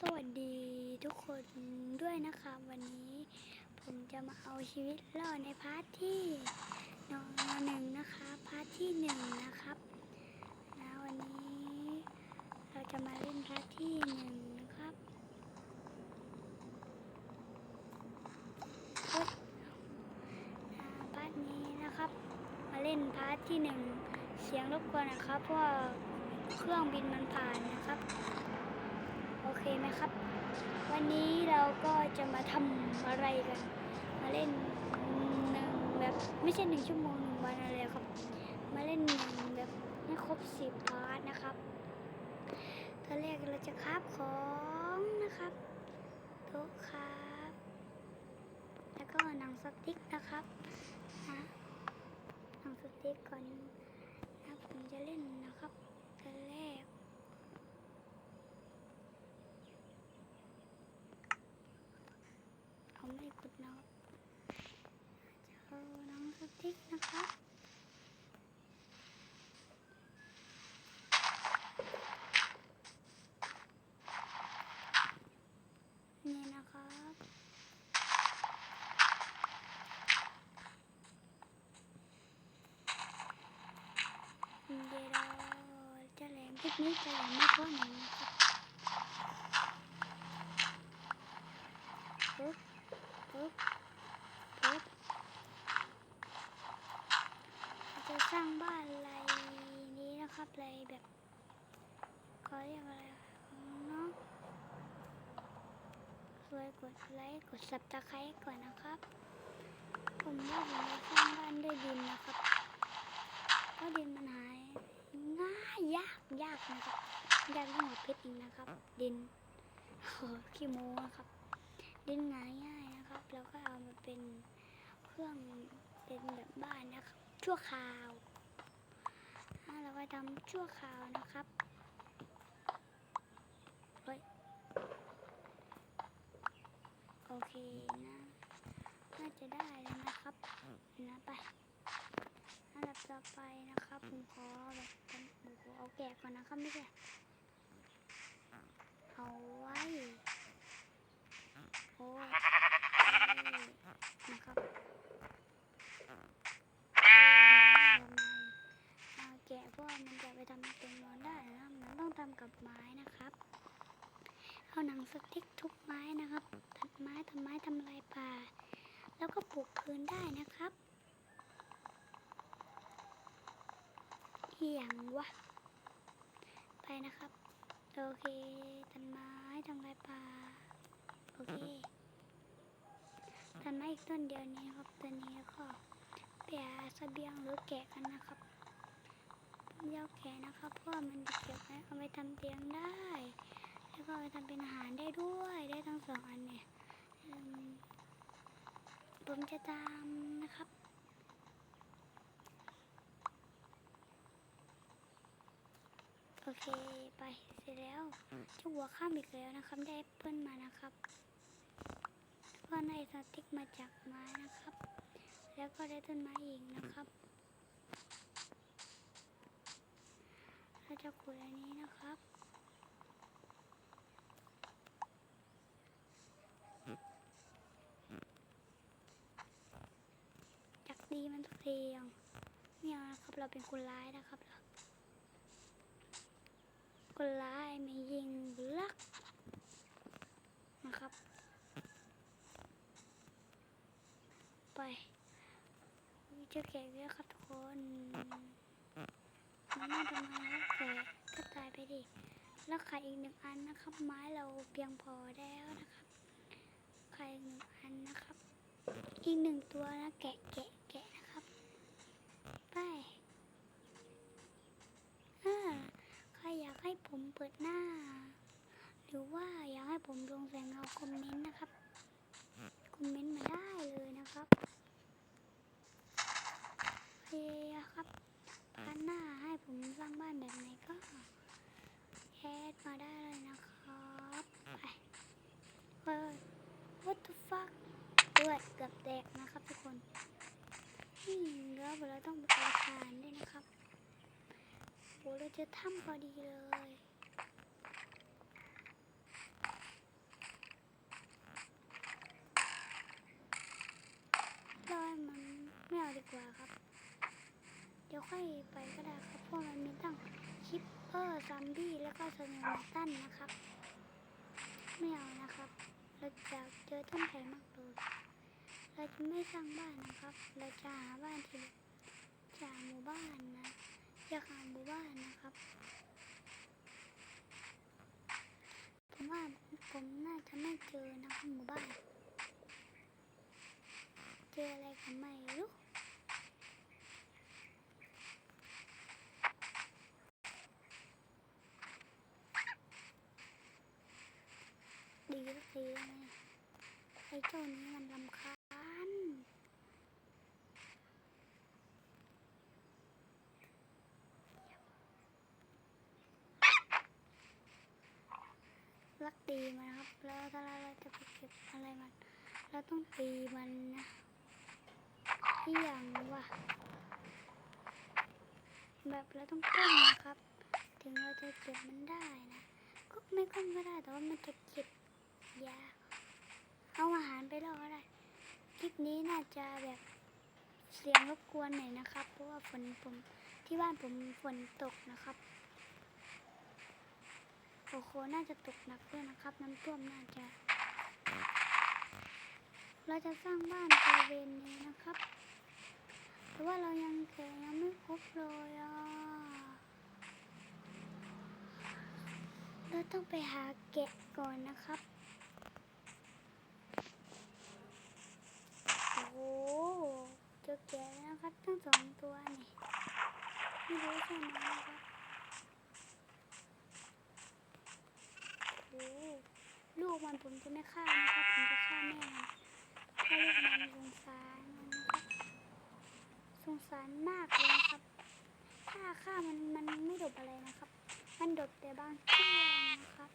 สวัสดีทุกคนด้วยนะคะวันนี้ ผมจะมาเอาชีวิตรอดในพาร์ทที่นอนหนึ่งนะคะพาร์ทที่หนึ่งนะครับนะวันนี้เราจะมาเล่นพาร์ทที่หนึ่งนะครับพาร์ทนี้นะครับ มาเล่นพาร์ทที่หนึ่งเสียงรบกวนนะครับเพราะว่าเครื่องบินมันผ่านนะครับ เคไหมครับ วันนี้เราก็จะมาทำอะไรกัน มาเล่นหนึ่งแบบไม่ใช่หนึ่งชั่วโมงหนึ่งวันอะไรครับ มาเล่นหนึ่งแบบให้ครบสิบพาร์ทนะครับตอนแรกเราจะคราบของนะครับโต๊ะครับ แล้วก็หนังสติ๊กนะครับนะหนังสติ๊กก่อนนะผมจะเล่นนะครับตอนแรก เขาไม่กดเนาะจะเอาน้องสติ๊กนะครับนี่นะครับเดี๋ยวเราจะแหลมคลิป นี้จะแหลมไม่พ้นหนึ่งนะครับปึ๊บปึ๊บปึ๊บจะสร้างบ้านอะไรนี้นะครับอะไรแบบเขาเรียกอะไรเนาะช่วยกดไลค์กดสับตะไคร้ก่อนนะครับ ผมว่าผมจะสร้างบ้านด้วยดินนะครับเพราะดินมันหายง่ายยากยากนะครับ ยากยิ่งกว่าเพชรอีกนะครับ ดินโอ้ขี้โม้นะครับ ดินง่ายง่ายนะครับ แล้วก็เอามาเป็นเครื่องเป็นแบบบ้านนะครับ ชั่วคราวอ่าเราก็ทำชั่วคราวนะครับเฮ้ยโอเคนะน่าจะได้แล้วนะครับนะไปอันดับต่อไปนะครับผมขอแบบเป็นโอ้โหเอาแกะก่อนนะครับไม่ใช่เอาไว้ โอ้นะครับเอาแกะเพราะว่ามันจะไปทำเป็นมอนได้นะมันต้องทำกับไม้นะครับเอาหนังสติ๊กทุบไม้นะครับ ตัดไม้ทำไม้ทำลายป่า แล้วก็ปลูกคืนได้นะครับอหย่างวะไปนะครับ โอเคตัดไม้ทำลายป่าโอเคตัดไม้อีกต้นเดียวนี้ครับตัวนี้ก็ไปหาเสบียงหรือแกะกันนะครับผมจะเอาแกะนะครับเพราะว่ามันเก็บไว้เอาไปทำเตียงได้ แล้วก็เอาไปทำเป็นอาหารได้ด้วยได้ทั้งสองอันเนี่ยผมจะตามนะครับ โอ เคไปเสร็จแล้วเจะหัวข้ามอีกแล้วนะครับ ได้แอปเปิ้ลมานะครับก็ได้สติ๊กมาจากไม้นะครับ แล้วก็ได้ต้นไม้อีกนะครับเราจะขุดอันนี้นะครับจากดีมันทุกเรียงไม่เอานะครับเราเป็นคนร้ายนะครับเรา คนร้ายไม่ยิงลักนะครับ ไปเจอแกะเยอะครับทุกคนมันน่าจะมาแล้วแกะก็ตายไปดิแล้วไข่อีกหนึ่งอันนะครับ ไม้เราเพียงพอแล้วนะครับไข่อีกหนึ่งอันนะครับ อีกหนึ่งตัวนะแกะแกะแกะนะครับ ไปอ่าใครอยากให้ ผมเปิดหน้า หรือว่าอยากให้ผมลงแสงเงาคอมเมนต์นะครับ คอมเมนต์มาได้เลยนะครับโอเคครับพันหน้าให้ผมสร้างบ้านแบบไหนก็แอดมาได้เลยนะครับไปเฮ้ย what the fuck ด้วยเกือบแตกนะครับทุกคนนี่แล้วเราต้องไปทานด้วยนะครับ หเราจะถ้ำพอดีเลยร้อยมันไม่เอาดีกว่าครับ เดี๋ยวค่อยไปก็ได้ครับเพราะมันมีทั้งคิปเปอร์ซัมบี้แล้วก็สโนว์ตันนะครับ ไม่เอานะครับ เราจะเจอต้นไผ่มากเลยเราจะไม่สร้างบ้านนะครับ เราจะหาบ้านที่จะหหมู่บ้านนะ ยากหาหมู่บ้านนะครับ ผมว่าผมน่าจะไม่เจอนะครับหมู่บ้าน เจออะไรก็ไม่รู้ดีสักทีนะไอ้เจ้านี้มันลำคาญ รักตีมันครับ แล้วถ้าเราจะไปเก็บอะไรมันเราต้องตีมันนะที่อย่างว่าแบบเราต้องก้มนะครับ ถึงเราจะเก็บมันได้นะก็ไม่ก้มก็ได้แต่ว่ามันจะเก็บยาเอาอาหารไปล่อก็ได้คลิปนี้น่าจะแบบเสียงรบกวนหน่อยนะครับ เพราะว่าฝนผมที่บ้านผมฝนตกนะครับ โอ้โหน่าจะตกหนักด้วยนะครับ น้ำท่วมน่าจะ เราจะสร้างบ้านบริเวณนี้นะครับ แต่ว่าเรายังเก็บยังไม่ครบเลยอะเราต้องไปหาแกะก่อนนะครับ โอ้โหเจอแกะแล้วนะครับ ทั้งสองตัวนี่ ไม่รู้ใช่ไหมนะครับโอ้โห ลูกมันผมจะไม่ฆ่านะครับผมจะฆ่าแม่ถ้าลูกมันสงสารนะครับสงสารมากเลยครับ ถ้าฆ่ามันมันไม่ดบอะไรนะครับ มันดบแต่บางช่วงนะครับ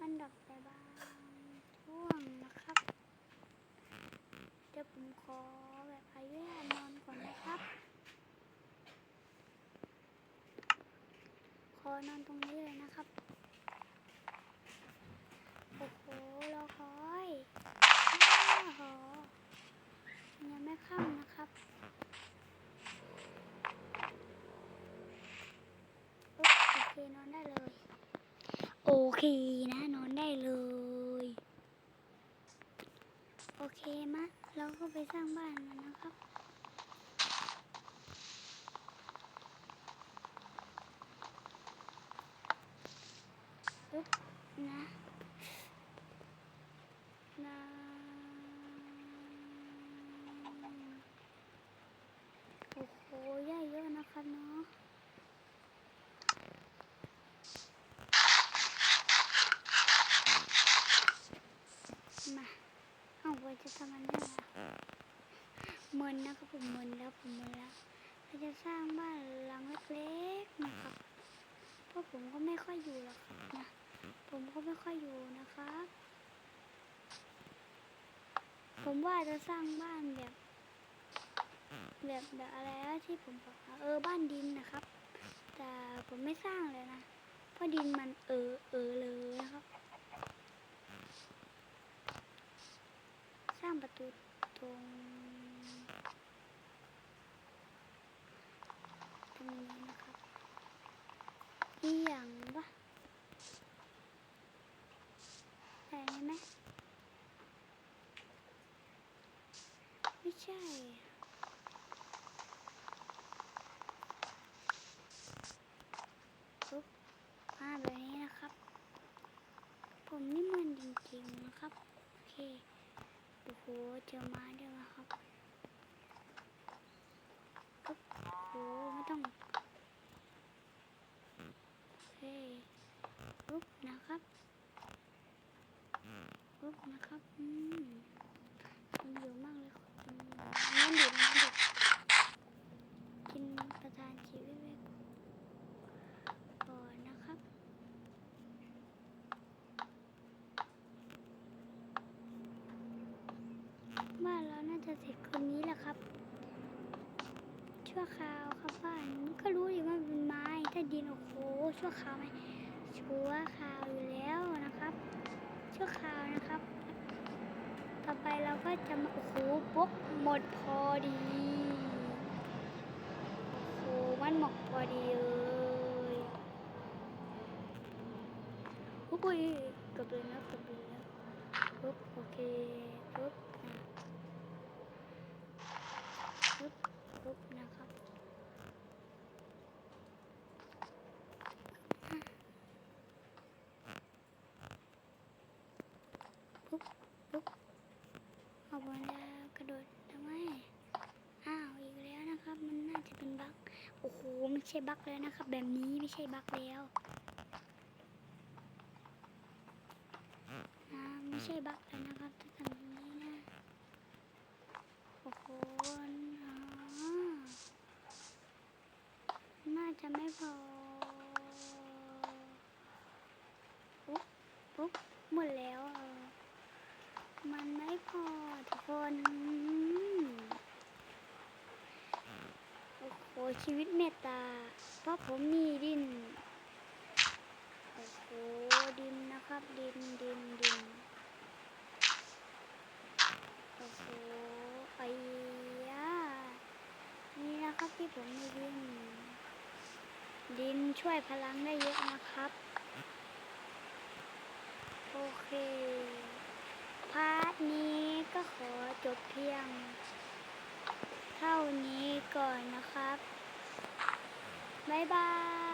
มันดบแต่บางช่วงนะครับ เดี๋ยวผมขอแบบอายุยานอนก่อนนะครับ อนอนตรงนี้เลยนะครับ โอ้โหรอคอยอ้โหยังไม่ค่ำนะครับโอเคนอนได้เลย โอเคนะนอนได้เลย โอเคมะ เราก็ไปสร้างบ้านกันนะครับนะ นะโอ้โหหญ้าเยอะนะครับเนาะ มา เอาไว้จะทำมันได้ละเมินนะครับผมเมินแล้วผมเมินแล้วเราจะ สร้างบ้านหลังเล็กๆนะครับ เพราะผมก็ไม่ค่อยอยู่หรอกนะ ผมก็ไม่ค่อยอยู่นะครับ ผมว่าจะสร้างบ้านแบบ แบบแบบอะไรนะที่ผมบอกเออบ้านดินนะครับ แต่ผมไม่สร้างเลยนะ เพราะดินมันเออเออเลยนะครับ สร้างประตูตรง รงนี้นะครับอีหยังวะแต่ไหมไม่ใช่ปุ๊บมาแบบนี้นะครับ ผมนี่มันจริงๆนะครับ โอเค โอ้โหเจอไม้ด้วยนะครับปุ๊บโอ้โห ไม่ต้อง โอเคปุ๊บนะครับ ปุ๊บนะครับอืมมันเยอะมากเลยครับอืมน้ำดิบน้ำดิบกินประทานชีวิตไว้ก่อนนะครับบ้านเราน่าจะเสร็จคืนนี้แหละครับ ชั่วคราวครับบ้านก็รู้ดีว่าเป็นไม้ถ้าดินโอ้โหชั่วคราวไหมชั่วคราวอยู่แล้วนะครับ ชั่วคราวนะครับ ต่อไปเราก็จะมาโอ้โหบล็อกหมดพอดีโอ้โหมันหมดพอดีเลยโอ้ยกับเลยนะเกับเลยนะปุ๊บโอเคปุ๊บอะปุ๊บปุ๊บนะครับ ปุ๊บปุ๊บเอาบอลดาวกระโดดทำไม อ้าวอีกแล้วนะครับ มันน่าจะเป็นบั๊กโอ้โห ไม่ใช่บั๊กแล้วนะครับ แบบนี้ไม่ใช่บั๊กแล้วอ่าไม่ใช่บั๊กแล้วนะครับถ้าทำแบบนี้นะโอ้โหน่าจะไม่พอปุ๊บปุ๊บหมดแล้ว มันไม่พอทุกคนโอ้ชีวิตเมตตา เพราะผมมีดิน โอ้โห ดินนะครับ ดิน ดิน ดิน โอ้โห ไอ้ยานี่นะครับที่ผมมีดิน ดินช่วยพลังได้เยอะนะครับ โอเค พาร์ทนี้ก็ขอจบเพียงเท่านี้ก่อนนะครับ บ๊ายบาย